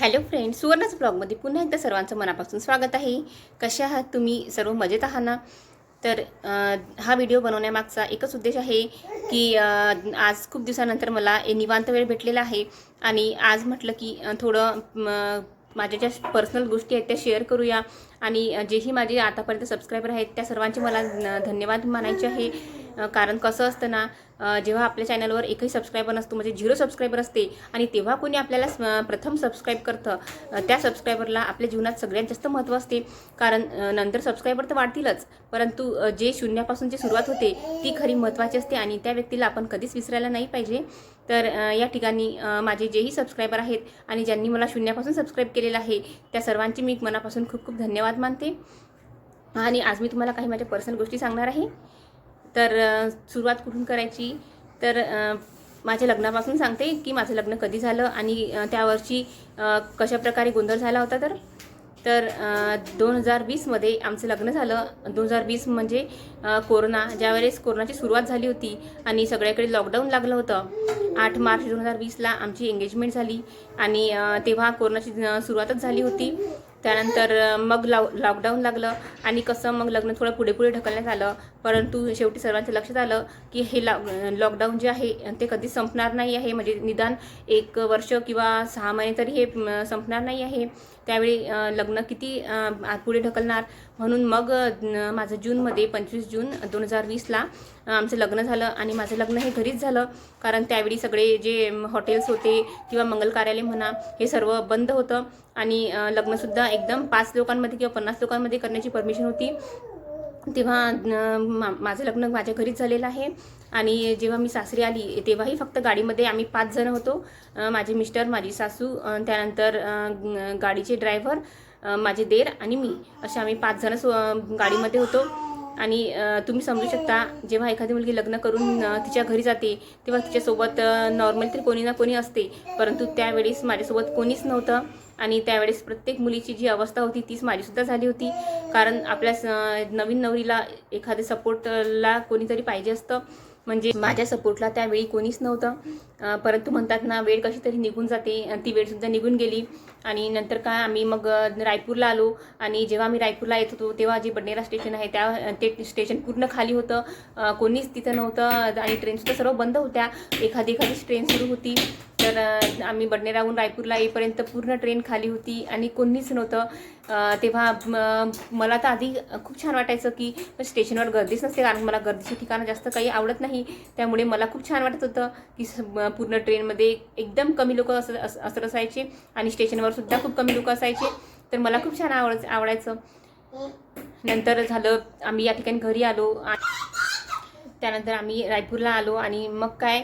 Hello friend सुवर्णाच ब्लॉगमध्ये पुन्हा एकदा सर्वांचं मनापासून स्वागत आहे. कशा आहात तुम्ही? सर्व मजेत आहात ना? तर हा व्हिडिओ बनवण्यामागचा एकच उद्देश आहे की आज खूप दिवसानंतर मला ए निवांत वेळ भेटलेला आहे आणि आज म्हटलं की थोडं माझ्या ज्या पर्सनल गोष्टी आहेत त्या शेअर करूया आणि जेही माझे आतापर्यंत सबस्क्रायबर आहेत त्या सर्वांचे मला धन्यवाद मानायचे आहे. कारण कसं असतं ना जेव्हा आपल्या चॅनलवर एकही सबस्क्रायबर नसतो म्हणजे झिरो सबस्क्रायबर असते आणि तेव्हा कोणी आपल्याला स- प्रथम सबस्क्राईब करतं त्या सबस्क्रायबरला आपल्या जीवनात सगळ्यात जास्त महत्त्व असते. कारण नंतर सबस्क्रायबर तर वाढतीलच परंतु जे शून्यापासून जी सुरुवात होते ती खरी महत्त्वाची असते आणि त्या व्यक्तीला आपण कधीच विसरायला नाही पाहिजे. तर या ठिकाणी माझे जेही सबस्क्रायबर आहेत आणि ज्यांनी मला शून्यापासून सबस्क्राईब केलेलं आहे त्या सर्वांची मी मनापासून खूप खूप धन्यवाद मानते. आणि आज मी तुम्हाला काही माझ्या पर्सनल गोष्टी सांगणार आहे. तर सुरुवात कुठून करायची? तर माझ्या लग्नापासून सांगते की माझं लग्न कधी झालं आणि त्यावर्षी त्या वर्षी कशाप्रकारे गोंधळ झाला होता तर? तर दोन हजार वीसमध्ये आमचं लग्न झालं. दोन हजार वीस म्हणजे कोरोना. ज्यावेळेस कोरोनाची सुरुवात झाली होती आणि सगळ्याकडे लॉकडाऊन लागलं होतं आठ मार्च दोन हजार वीसला आमची एंगेजमेंट झाली आणि तेव्हा कोरोनाची सुरुवातच झाली होती. त्यानंतर मग लॉ लॉकडाऊन लागलं आणि कसं मग लग्न थोडं पुढे पुढे ढकलण्यात आलं. परंतु शेवटी सर्वांचं लक्षात आलं की हे लॉ लॉकडाऊन जे आहे ते कधी संपणार नाही आहे. म्हणजे निदान एक वर्ष किंवा सहा महिने तरी हे संपणार नाही आहे. त्यावेळी लग्न किती पुढे ढकलणार? म्हणून मग माझं जूनमध्ये पंचवीस जून दोन हजार वीसला आमचं लग्न झालं आणि माझं लग्न हे घरीच झालं. कारण त्यावेळी सगळे जे हॉटेल्स होते किंवा मंगल कार्यालय म्हणा हे सर्व बंद होतं. आणि लग्नसुद्धा एकदम पाच लोकांमध्ये किंवा पन्नास लोकांमध्ये करण्याची परमिशन होती. तेव्हा मा माझं लग्न माझ्या घरीच झालेलं आहे. आणि जेव्हा मी सासरी आली तेव्हाही फक्त गाडीमध्ये आम्ही पाच जण होतो. माझे मिस्टर माझी सासू त्यानंतर गाडीचे ड्रायव्हर माझे देर आणि मी. असे आम्ही पाच जण गाडीमध्ये होतो. आणि तुम्ही समजू शकता जेव्हा एखादी मुलगी लग्न करून तिच्या घरी जाते तेव्हा तिच्यासोबत नॉर्मल तरी कोणी ना कोणी असते. परंतु त्यावेळेस माझ्यासोबत कोणीच नव्हतं. आणि त्यावेळेस प्रत्येक मुलीची जी अवस्था होती तीच माझीसुद्धा झाली होती. कारण आपल्या नवीन नवरीला एखाद्या सपोर्टला कोणीतरी पाहिजे असतं. म्हणजे माझ्या सपोर्टला त्यावेळी कोणीच नव्हतं. परंतु म्हणतात ना वेळ कशी तरी निघून जाते ती वेळसुद्धा निघून गेली. आणि नंतर काय आम्ही मग रायपूरला आलो. आणि जेव्हा आम्ही रायपूरला येत होतो तेव्हा जे बडनेरा स्टेशन आहे त्या ते स्टेशन पूर्ण खाली होतं. कोणीच तिथं नव्हतं आणि ट्रेनसुद्धा सर्व बंद होत्या. एखादी एखादीच ट्रेन सुरू होती. तर आम्ही बडनेराहून रायपूरला येईपर्यंत पूर्ण ट्रेन खाली होती आणि कोणीच नव्हतं. तेव्हा मला तर आधी खूप छान वाटायचं की स्टेशनवर गर्दीच नसते कारण मला गर्दीची ठिकाणं जास्त काही आवडत नाही. त्यामुळे मला खूप छान वाटत होतं की पूर्ण ट्रेनमध्ये एकदम कमी लोक असं असं असं असायचे आणि स्टेशनवर सुद्धा खूप कमी लोक असायचे. तर मला खूप छान आवड आवडायचं. नंतर झालं आम्ही या ठिकाणी घरी आलो त्यानंतर आम्ही रायपूरला आलो आणि मग काय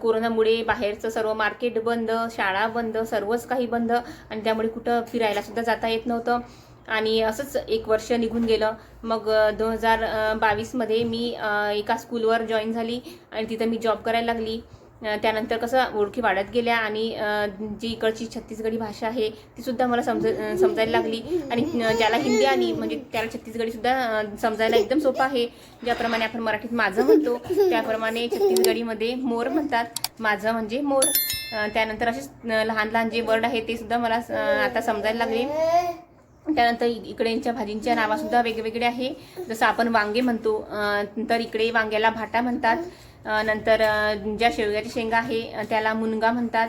कोरोनामुळे बाहेरचं सर्व मार्केट बंद शाळा बंद सर्वच काही बंद आणि त्यामुळे कुठं फिरायला सुद्धा जाता येत नव्हतं. आणि असंच एक वर्ष निघून गेलं. मग दोन हजार बावीसमध्ये मी एका स्कूलवर जॉईन झाली आणि तिथं मी जॉब करायला लागली. त्यानंतर कसं ओळखी वाढत गेल्या आणि जी इकडची छत्तीसगडी भाषा आहे ती सुद्धा मला समज समजायला लागली. आणि ज्याला हिंदी आली म्हणजे त्याला छत्तीसगडी सुद्धा समजायला एकदम सोपं आहे. ज्याप्रमाणे आपण मराठीत माझं म्हणतो त्याप्रमाणे छत्तीसगडीमध्ये मोर म्हणतात. माझं म्हणजे मोर. त्यानंतर असेच लहान लहान जे वर्ड आहे ते सुद्धा मला आता समजायला लागले. त्यानंतर इ- इकडेच्या भाजींच्या नावासुद्धा वेगवेगळे आहे. जसं आपण वांगे म्हणतो तर इकडे वांग्याला भाटा म्हणतात. नंतर ज्या शेवग्याची शेंगा आहे त्याला मुनगा म्हणतात.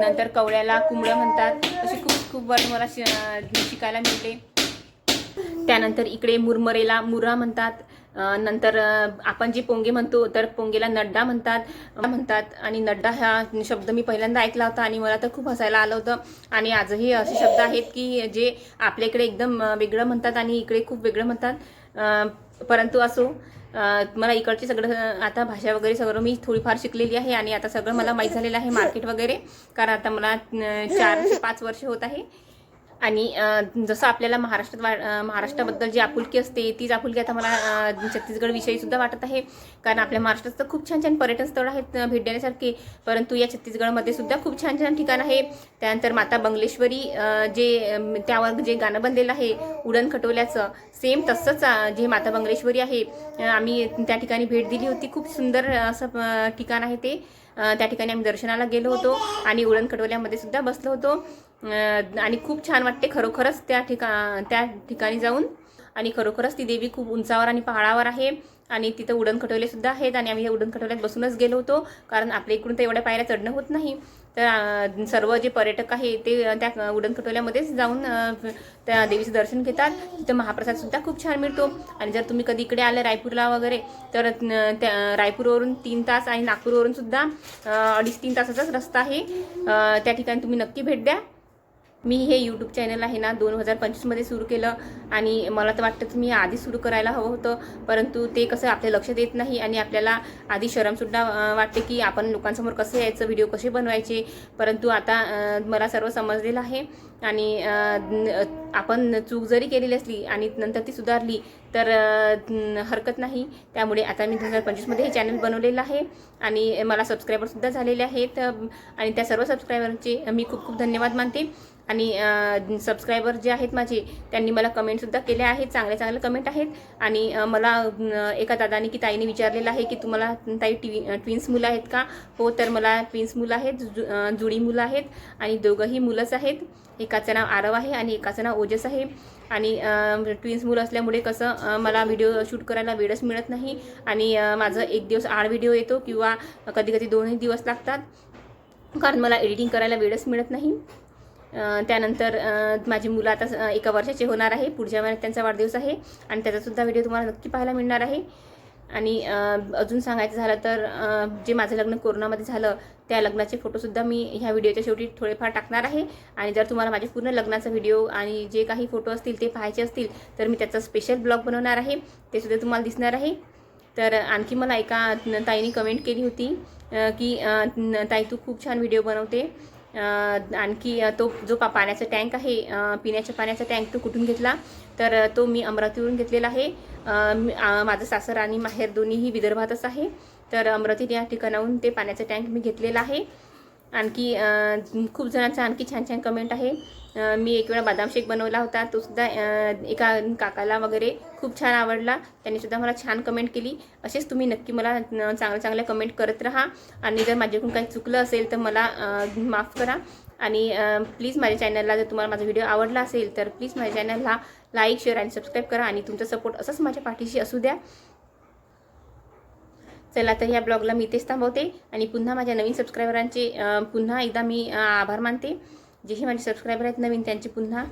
नंतर कवळ्याला कुंबळं म्हणतात. असे खूप खूप वर्ड मला शिकायला मिळते. त्यानंतर इकडे मुरमरेला मुरा म्हणतात. नंतर आपण जे पोंगे म्हणतो तर पोंगेला नड्डा म्हणतात म्हणतात. आणि नड्डा हा शब्द मी पहिल्यांदा ऐकला होता आणि मला तर खूप हसायला आलं होतं. आणि आजही असे शब्द आहेत की जे आपल्या इकडे एकदम वेगळं म्हणतात आणि इकडे खूप वेगळं म्हणतात. परंतु असो मला इकडचे सगळं आता भाषा वगैरे सगळं मी थोडीफार शिकलेली आहे आणि आता सगळं मला माहीत झालेलं आहे मार्केट वगैरे. कारण आता मला चार ते पाच वर्ष होत आहे. आणि जसं आपल्याला महाराष्ट्रात वा महाराष्ट्राबद्दल जी आपुलकी असते तीच आपुलकी आता मला छत्तीसगडविषयीसुद्धा सुद्धा वाटत आहे. कारण आपल्या महाराष्ट्रात तर खूप छान छान पर्यटन स्थळ आहेत भेट देण्यासारखे. परंतु या छत्तीसगडमध्ये सुद्धा खूप छान छान ठिकाण आहे. त्यानंतर माता बंगलेश्वरी जे त्यावर जे गाणं बनलेलं आहे उडण खटोल्याचं सेम तसंच जे माता बंगलेश्वरी आहे. आम्ही त्या ठिकाणी भेट दिली होती. खूप सुंदर असं ठिकाण आहे ते. त्या ठिकाणी आम्ही दर्शनाला गेलो होतो आणि उडण खटोल्यामध्ये सुद्धा बसलो होतो. आणि खूप छान वाटते खरोखरच त्या ठिका त्या ठिकाणी जाऊन. आणि खरोखरच ती देवी खूप उंचावर आणि पहाडावर आहे. आणि तिथं उडण खटोले सुद्धा आहेत आणि आम्ही या उडण खटोल्यात बसूनच गेलो होतो. कारण आपल्या इकडून तर एवढ्या पायऱ्या चढणं होत नाही. तर सर्व जे पर्यटक आहे ते त्या उडण खटोल्यामध्येच जाऊन त्या देवीचं दर्शन घेतात. तिथं महाप्रसाद सुद्धा खूप छान मिळतो. आणि जर तुम्ही कधी इकडे आले रायपूरला वगैरे तर त्या रायपूरवरून तीन तास आणि नागपूरवरून सुद्धा अडीच तीन तासाचाच रस्ता आहे. त्या ठिकाणी तुम्ही नक्की भेट द्या. मी हे यूट्यूब चॅनल आहे ना दोन हजार पंचवीसमध्ये सुरू केलं आणि मला तर वाटतं की मी आधी सुरू करायला हवं होतं. परंतु ते कसं आपल्या लक्षात येत नाही आणि आपल्याला आधी शरमसुद्धा वाटते की आपण लोकांसमोर कसं यायचं व्हिडिओ कसे बनवायचे. परंतु आता मला सर्व समजलेलं आहे आणि आपण चूक जरी केलेली असली आणि नंतर ती सुधारली तर हरकत नाही. त्यामुळे आता मी दोन हजार पंचवीसमध्ये हे चॅनल बनवलेलं आहे आणि मला सबस्क्रायबरसुद्धा झालेले आहेत. आणि त्या सर्व सबस्क्रायबरचे मी खूप खूप धन्यवाद मानते. आणि सबस्क्रायबर जे आहेत माझे त्यांनी मला कमेंटसुद्धा केल्या आहेत. चांगले चांगले कमेंट आहेत. आणि मला एका दादानी की ताईने विचारलेलं आहे की तुम्हाला ताई टी ट्विन्स मुलं आहेत का? हो तर मला ट्विन्स मुलं आहेत. जु जुळी मुलं आहेत. आणि दोघंही मुलंच आहेत. एकाचं नाव आरव आहे आणि एकाचं नाव ओजस आहे. आणि ट्विन्स मुलं असल्यामुळे कसं मला व्हिडिओ शूट करायला वेळच मिळत नाही. आणि माझं एक दिवस आड व्हिडिओ येतो किंवा कधी कधी दोनही दिवस लागतात. कारण मला एडिटिंग करायला वेळच मिळत नाही. त्यानंतर माझी मुलं आता एका वर्षाचे होणार आहे. पुढच्या महिन्यात त्यांचा वाढदिवस आहे आणि त्याचासुद्धा व्हिडिओ तुम्हाला नक्की पाहायला मिळणार आहे. आणि अजून सांगायचं झालं तर जे माझं लग्न कोरोनामध्ये झालं त्या लग्नाचे फोटोसुद्धा मी ह्या व्हिडिओच्या शेवटी थोडेफार टाकणार आहे. आणि जर तुम्हाला माझे पूर्ण लग्नाचा व्हिडिओ आणि जे काही फोटो असतील ते पाहायचे असतील तर मी त्याचा स्पेशल ब्लॉग बनवणार आहे. ते सुद्धा तुम्हाला दिसणार आहे. तर आणखी मला एका ताईने कमेंट केली होती की ताई तू खूप छान व्हिडिओ बनवते. आणखी तो जो पा पाण्याचा टँक आहे पिण्याच्या पाण्याचा टँक तो कुठून घेतला? तर तो मी अमरावतीवरून घेतलेला आहे. माझं सासर आणि माहेर दोन्हीही विदर्भातच आहे. तर अमरावती या ठिकाणाहून ते पाण्याचा टँक मी घेतलेला आहे. आणखी खूप जणांचा आणखी छान छान कमेंट आहे. मी एक वेळा बदाम शेक बनवला होता. तो सुद्धा एका काकाला वगैरे खूप छान आवडला. त्यांनी सुद्धा मला छान कमेंट केली. असेच तुम्ही नक्की मला चांगल्या चांगल्या कमेंट करत राहा. आणि जर माझ्याकडून काही चुकलं असेल तर मला माफ करा. आणि प्लीज माझ्या चॅनलला जर तुम्हाला माझा व्हिडिओ आवडला असेल तर प्लीज माझ्या चॅनलला लाईक शेअर आणि सबस्क्राईब करा. आणि तुमचा सपोर्ट असंच माझ्या पाठीशी असू द्या. चला तर ह्या ब्लॉगला मी इथेच थांबवते आणि पुन्हा माझ्या नवीन सबस्क्रायबरांचे पुन्हा एकदा मी आभार मानते. जेही माझे सबस्क्रायबर आहेत नवीन त्यांचे पुन्हा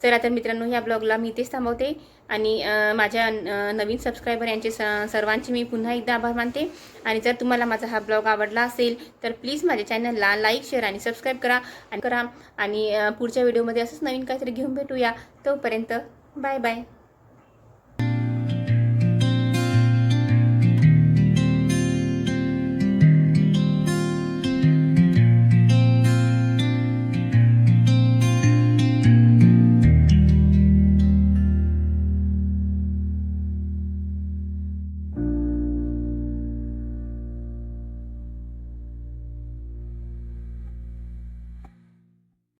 चला तर मित्रांनो ह्या ब्लॉगला मी इथेच थांबवते आणि माझ्या नवीन सबस्क्रायबर यांचे स सर्वांचे मी पुन्हा एकदा आभार मानते. आणि जर तुम्हाला माझा हा ब्लॉग आवडला असेल तर प्लीज माझ्या चॅनलला लाईक शेअर आणि सबस्क्राईब करा आणि करा. आणि पुढच्या व्हिडिओमध्ये असंच नवीन काहीतरी घेऊन भेटूया. तोपर्यंत बाय बाय.